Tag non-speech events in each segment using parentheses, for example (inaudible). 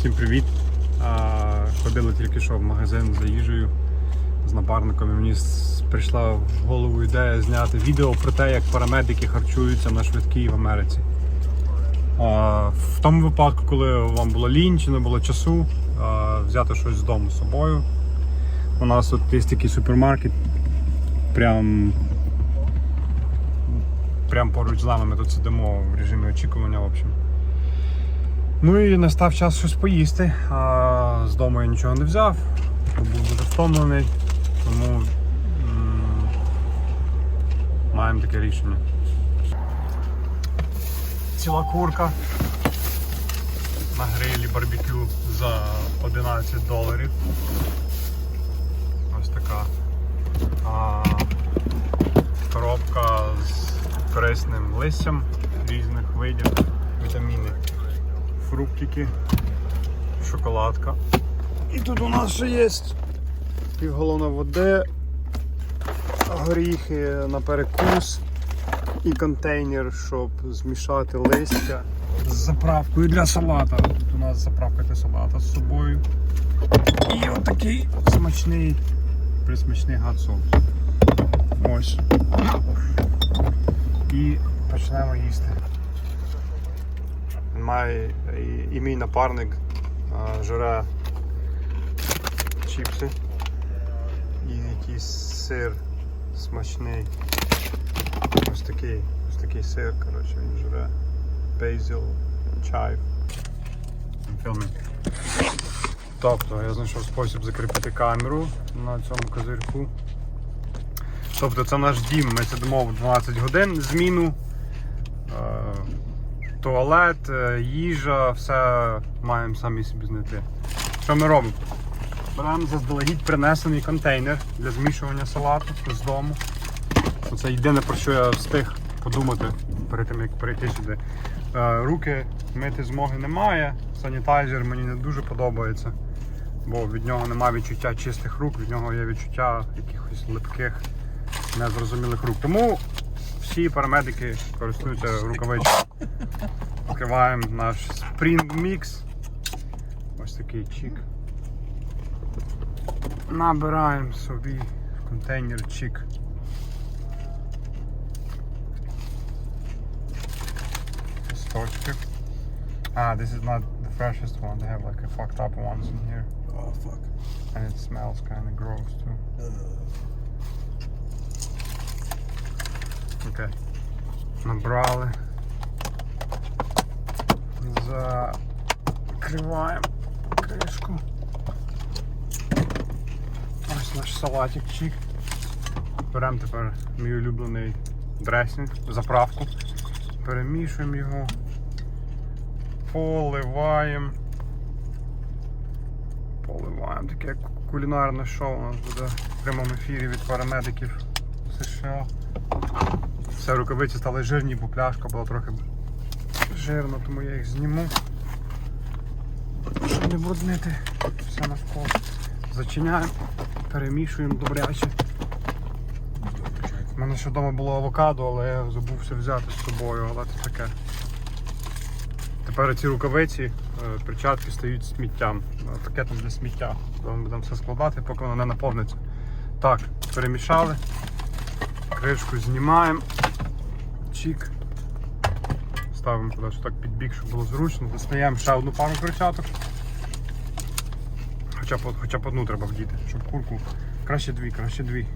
Всім привіт! Ходили тільки що в магазин за їжею з напарником. І мені прийшла в голову ідея зняти відео про те, як парамедики харчуються на швидкій в Америці. В тому випадку, коли вам було лінь чи не було часу, взяти щось з дому з собою. У нас тут є такий супермаркет, прям, прям поруч з нами ми тут сидимо в режимі очікування. В общем. Ну і настав час щось поїсти. А з дому я нічого не взяв, був дуже втомлений, тому м, маємо таке рішення. Ціла курка на грилі барбекю за 11 доларів. Ось така. А, коробка з корисним листям різних видів, вітаміни фруктики, шоколадка. І тут у нас ще є півгалона води, горіхи на перекус і контейнер, щоб змішати листя з заправкою для салата. Тут у нас заправка для салата з собою. І отакий смачний, присмачний гад-соус. Ось. І почнемо їсти. Має і, і мій напарник жре чіпси і якийсь сир смачний. Ось такий, ось такий сир, коротше, він жре. Бейзил, чай. Тобто я знайшов спосіб закріпити камеру на цьому козирку. Тобто це наш дім, ми сидимо в 12 годин зміну. Туалет, е, їжа, все маємо самі собі знайти. Що ми робимо? Беремо заздалегідь принесений контейнер для змішування салату з дому. Це єдине про що я встиг подумати перед тим, як прийти сюди. Е, Руки мити змоги немає. Санітайзер мені не дуже подобається, бо від нього немає відчуття чистих рук, від нього є відчуття якихось липких, незрозумілих рук. Тому всі парамедики користуються рукавичками. Відкриваємо наш Spring Mix. Ось такий чік. Набираємо собі в контейнер чік. Листочків. Ah, this is not the freshest one. They have like a fucked up ones in here. Oh fuck. And it smells kind of gross too. Окей. Набрали. Закриваємо кришку. Ось наш салатик чик. Беремо тепер мій улюблений дресінг, заправку. Перемішуємо його. Поливаємо. Поливаємо. Таке кулінарне шоу у нас буде в прямому ефірі від парамедиків США. Все, рукавиці стали жирні, бо пляшка була трохи жирна, тому я їх зніму. Щоб не бруднити все навколо. Зачиняємо, перемішуємо добряче. У мене ще вдома було авокадо, але я забувся взяти з собою, але це таке. Тепер ці рукавиці, е, перчатки стають сміттям, пакетом для сміття. Ми будемо все складати, поки воно не наповниться. Так, перемішали. Кришку знімаємо. Чик. Ставимо кудись так під бік, щоб було зручно. Достаємо ще одну пару перчаток. Хоча б, хоча б одну треба вдіти, щоб курку. Краще дві, краще дві.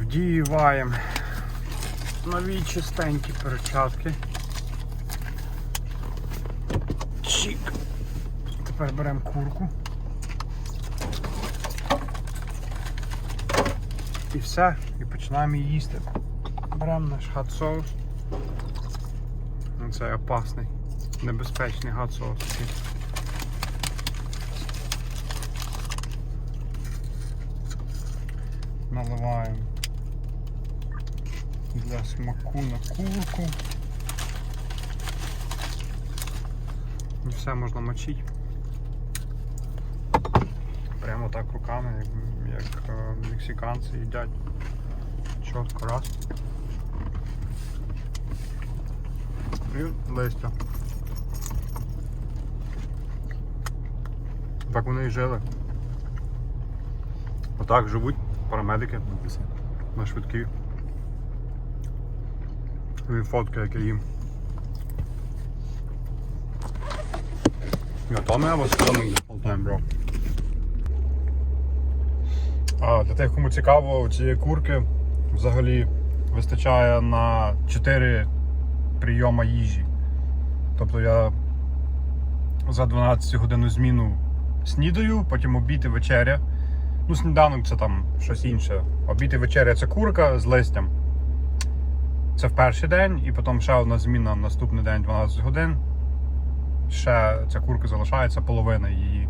Вдіваємо нові чистенькі перчатки. Чик. Тепер беремо курку. І все, і починаємо її їсти. Беремо наш хат-соус. Цей опасний, небезпечний хат-соус. Наливаємо для смаку на курку. І все можна мочити. Прямо так руками, як, як е, мексиканці їдять. Чітко раз. І листя. Так вони і жили. Отак живуть парамедики на швидкі. І фотки, як я їм. Yeah, me I was filming the time, bro. А, для тих, кому цікаво, цієї курки взагалі вистачає на 4 прийома їжі. Тобто я за 12 годинну зміну снідаю, потім обід і вечеря. Ну, сніданок це там щось інше. Обід і вечеря це курка з листям. Це в перший день, і потім ще одна зміна наступний день 12 годин. Ще ця курка залишається, половина її.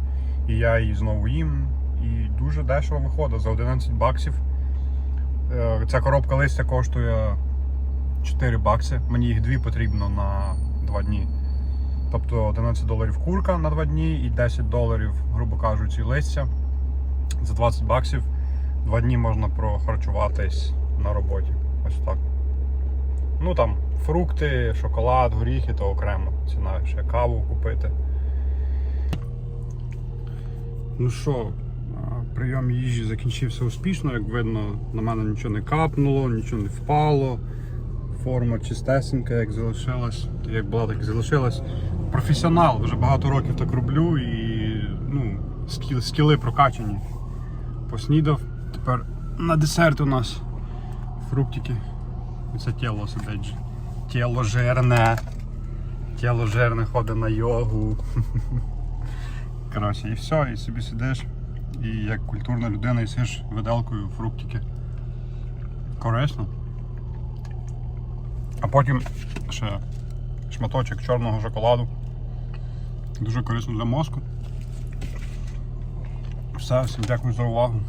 І я її знову їм. І дуже дешево виходить за 11 баксів. Е, Ця коробка листя коштує 4 бакси. Мені їх дві потрібно на 2 дні. Тобто 11 доларів курка на 2 дні і 10 доларів, грубо кажучи, листя. За 20 баксів 2 дні можна прохарчуватись на роботі. Ось так. Ну там фрукти, шоколад, горіхи то окремо. Ціна ще каву купити. Ну що, прийом їжі закінчився успішно, як видно, на мене нічого не капнуло, нічого не впало. Форма чистесенька, як залишилась, як була, так і залишилась. Професіонал, вже багато років так роблю і ну, скіл, скіли прокачані. Поснідав. Тепер на десерт у нас фруктики. Це тіло сидить. Тіло жирне. Тіло жирне ходить на йогу. (laughs) Коротше, і все, і собі сидиш. І як культурна людина їсиш виделкою фруктики. Корисно. Потім ще шматочок чорного шоколаду. Дуже корисно для мозку. Все, всім дякую за увагу.